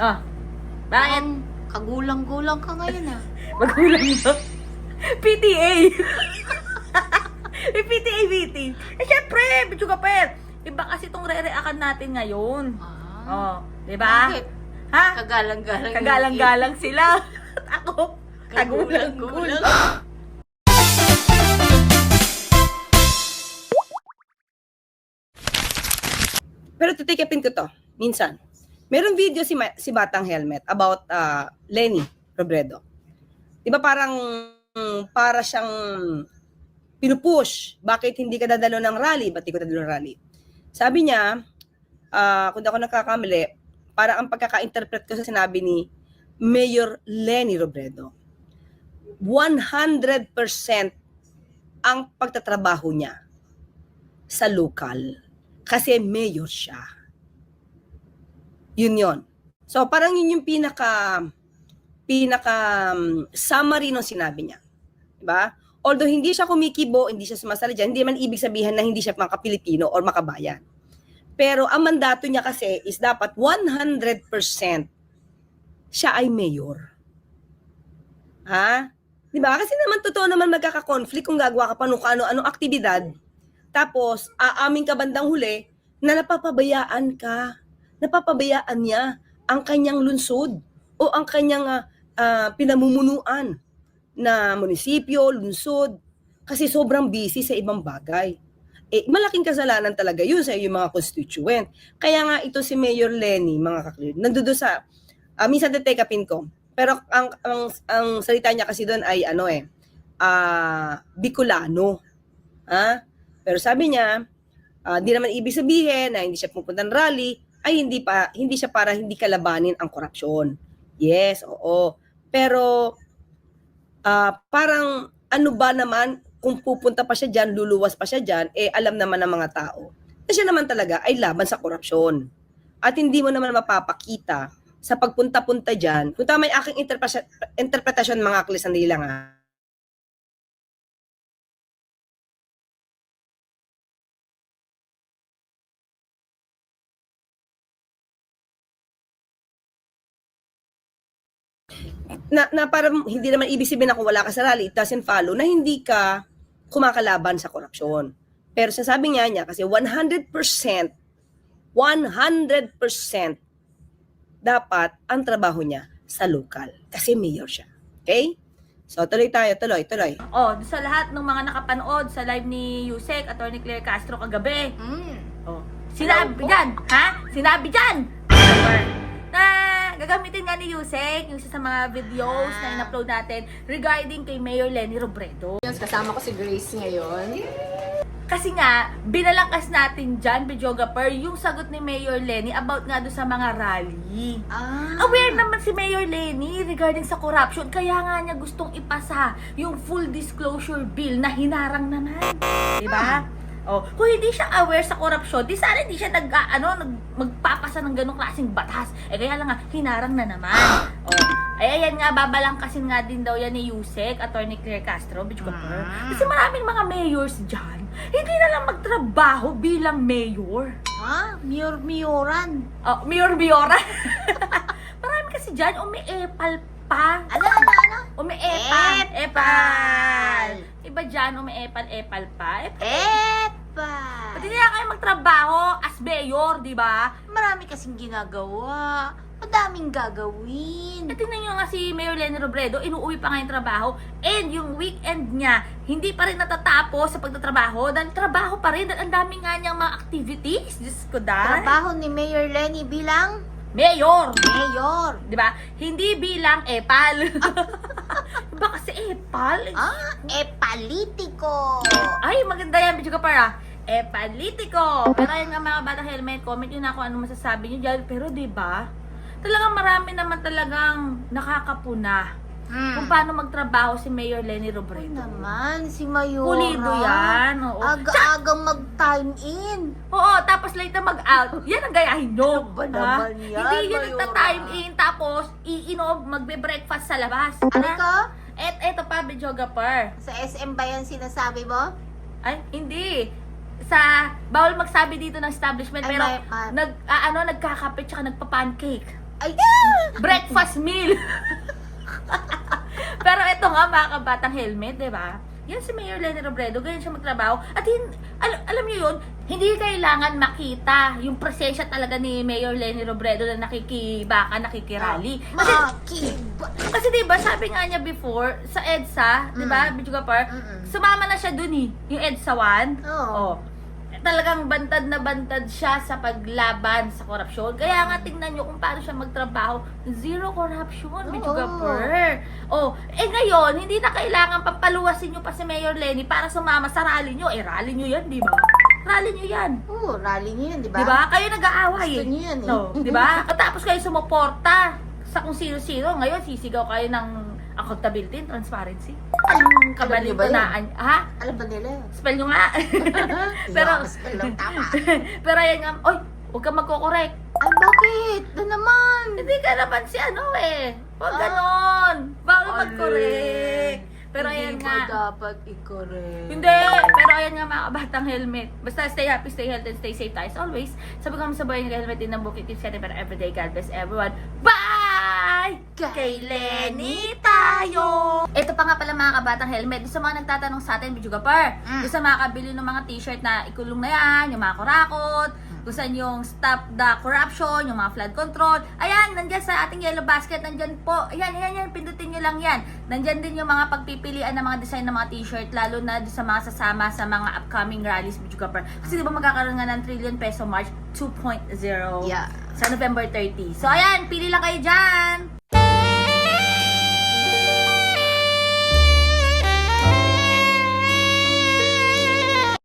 Ah. Bakit? Ang kagulang-gulang ka ngayon ah. Magulang mo. PTA. May PTA meeting. Eh, syempre, Bicho Kapet. Iba kasi itong re-react natin ngayon. Ah. Oh, di ba? Bakit? Ha? Kagalang-galang. Kagalang-galang sila. At ako, Kagulang-gulang. kagulang-gulang. Pero titikipin ko to, minsan. Meron video si, si Batang Helmet about uh, Lenny Robredo. Di parang para siyang pinupush. Bakit hindi ka dadalo ng rally? Ba't di ko dadalo ng rally? Sabi niya, ah, kung ako nakakamali, para ang pagkaka-interpret ko sa sinabi ni Mayor Lenny Robredo, 100% ang pagtatrabaho niya sa lokal kasi mayor siya. Yun yon. So parang yun yung pinaka pinaka um, summary ng sinabi niya. 'Di ba? Although hindi siya kumikibo, hindi siya sumasali dyan, hindi man ibig sabihin na hindi siya maka-Pilipino or makabayan. Pero ang mandato niya kasi is dapat 100% siya ay mayor. Ha? 'Di ba? Kasi naman totoo naman magkaka-conflict kung gagawa ka pa nung ano-anong aktibidad. Tapos, aamin ka bandang huli na napapabayaan ka. Napapabayaan niya ang kanyang lunsod o ang kanyang ah, pinamumunuan na munisipyo, lunsod, kasi sobrang busy sa ibang bagay. Eh, malaking kasalanan talaga yun sa iyong mga constituent. Kaya nga ito si Mayor Lenny, mga kaklir, nandoon sa, ah, minsan detekapin ko, pero ang, ang, ang salita niya kasi doon ay ano eh, ah, Bicolano. Ha? Pero sabi niya, ah, di naman ibig sabihin na hindi siya pupunta ng rally, ay hindi pa hindi siya para hindi kalabanin ang korupsyon. Yes, oo. Pero ah, parang ano ba naman kung pupunta pa siya diyan, luluwas pa siya diyan, eh alam naman ng mga tao. Na siya naman talaga ay laban sa korupsyon. At hindi mo naman mapapakita sa pagpunta-punta diyan. Kung tama yung aking interpretasyon, mga aklis, sandali lang ah. Na, na parang hindi naman ibig sabihin na kung wala ka sa rally, it doesn't follow na hindi ka kumakalaban sa korupsyon. Pero sasabi nga niya, kasi 100%, 100% dapat ang trabaho niya sa lokal. Kasi mayor siya. Okay? So, tuloy tayo, tuloy, tuloy. Oh, sa lahat ng mga nakapanood sa live ni Yusek, Attorney Claire Castro kagabi. Mm. Oh, sinabi Hello dyan, ha? Sinabi dyan! Na gagamitin nga ni Yusek yung isa sa mga videos na Ah. in-upload natin regarding kay Mayor Lenny Robredo. Yes, kasama ko si Grace ngayon. Kasi nga, binalangkas natin dyan, videographer, yung sagot ni Mayor Lenny about nga doon sa mga rally. Ah. Aware naman si Mayor Lenny regarding sa corruption, kaya nga niya gustong ipasa yung full disclosure bill na hinarang naman. Di ba? Oh, kung hindi siya aware sa corruption, di sana hindi siya nag ah, ano, nag, magpapasa ng ganong klaseng batas. Eh kaya lang nga hinarang na naman. Oh. Ay ayan nga babalangkasin nga din daw yan ni Yusek, Attorney Claire Castro, bitch Kapur. Ah. Kasi maraming mga mayors diyan, hindi na lang magtrabaho bilang mayor. Ha? Miyor-miyoran. Oh, mayor Biora. Marami kasi diyan umiepal pa. Ano, ano, ano? Umiepal. Epal. Epal. Iba dyan, umiepal-epal pa. Eh, Epa. pati nila kayo magtrabaho as mayor, di ba? Marami kasing ginagawa. Madaming gagawin. Eh, tingnan nyo nga si Mayor Lenny Robredo, inuuwi pa nga yung trabaho. And yung weekend niya, hindi pa rin natatapos sa pagtatrabaho dahil trabaho pa rin. Dahil ang dami nga niyang mga activities. Diyos ko dahil. Trabaho ni Mayor Lenny bilang Mayor! mayor. Di ba? Hindi bilang epal. Iba kasi epal. Ah, epalitiko. Ay, maganda yan, ah. Eh, politiko. Pero ayun nga mga bata helmet, comment nyo na kung ano masasabi nyo dyan. Pero di ba talagang marami naman talagang nakakapuna Hmm. kung paano magtrabaho si Mayor Lenny Ay Robredo. naman, si Mayora. Pulido yan. Oo. Aga-agang mag-time in. Oo, tapos later mag-out. Yan ang gayahin nyo. Ano ba Ha? naman yan, Hindi yun Mayora? nagta-time in, tapos iinom, magbe-breakfast sa labas. Ano Ha? ko? Et, eto pa, videographer. Sa SM ba yan sinasabi mo? Ay, hindi. Sa, bawal magsabi dito ng establishment, Ay, pero may- ma- nag, ah, ano, nagkakape tsaka nagpa-pancake. Ay, breakfast meal. Pero ito nga, mga kabatang helmet, di ba? Yan si Mayor Lenny Robredo, ganyan siya magtrabaho. At hin, al- alam niyo yun, hindi kailangan makita yung presensya talaga ni Mayor Lenny Robredo na nakikibaka, nakikirally. Kasi, makiba. kasi di ba sabi nga niya before, sa EDSA, di ba, Mm. Bijuga Par, Mm-mm. sumama na siya dun eh, yung EDSA 1. Oo. Oh. Talagang bantad na bantad siya sa paglaban sa korupsyon. Kaya nga tingnan nyo kung paano siya magtrabaho. Zero corruption. Bijuga Per. Oh, eh ngayon, hindi na kailangan papaluwasin nyo pa si Mayor Lenny para sumama sa rally nyo. Eh, rally nyo yan, di ba? Rally nyo yan. Oo, rally niyo yun, di ba? Di ba? Kayo nag-aaway Gusto eh. niyo yan eh. No, di ba? At tapos kayo sumuporta sa kung sino-sino. Ngayon, sisigaw kayo ng accountability and transparency. Alam, alam niyo ba yun? Ha? Alam ba nila yun? Spell nyo nga. Pero- Pero, spell lang tama. Pero ayan nga, oy, huwag ka magko-correct. Ay, bakit? Na naman. Hindi ka naman si ano eh. Huwag Ah. ganon. Alin. mag-correct. Pero ayan Hindi nga. dapat i-correct? Hindi. Pero ayan nga mga kabatang helmet. Basta stay happy, stay healthy, and stay safe tayo as always. Sabi ko sa buhay ng helmet din ng bukit tips natin para everyday. God bless everyone. Bye! Kay Lenny tayo! Ito pa nga pala mga kabatang helmet. Doon sa mga nagtatanong sa atin, Bijuga Par. Mm. Doon sa mga kabili ng mga t-shirt na ikulong na yan, yung mga kurakot, kung saan yung stop the corruption, yung mga flood control. Ayan, nandyan sa ating yellow basket, nandyan po. Ayan, ayan, ayan, pindutin nyo lang yan. Nandyan din yung mga pagpipilian ng mga design ng mga t-shirt, lalo na doon sa mga sasama sa mga upcoming rallies, Bijuga Par. Kasi di ba magkakaroon nga ng trillion peso March 2.0 Yeah. Sa November 30. So, ayan, pili lang kayo dyan!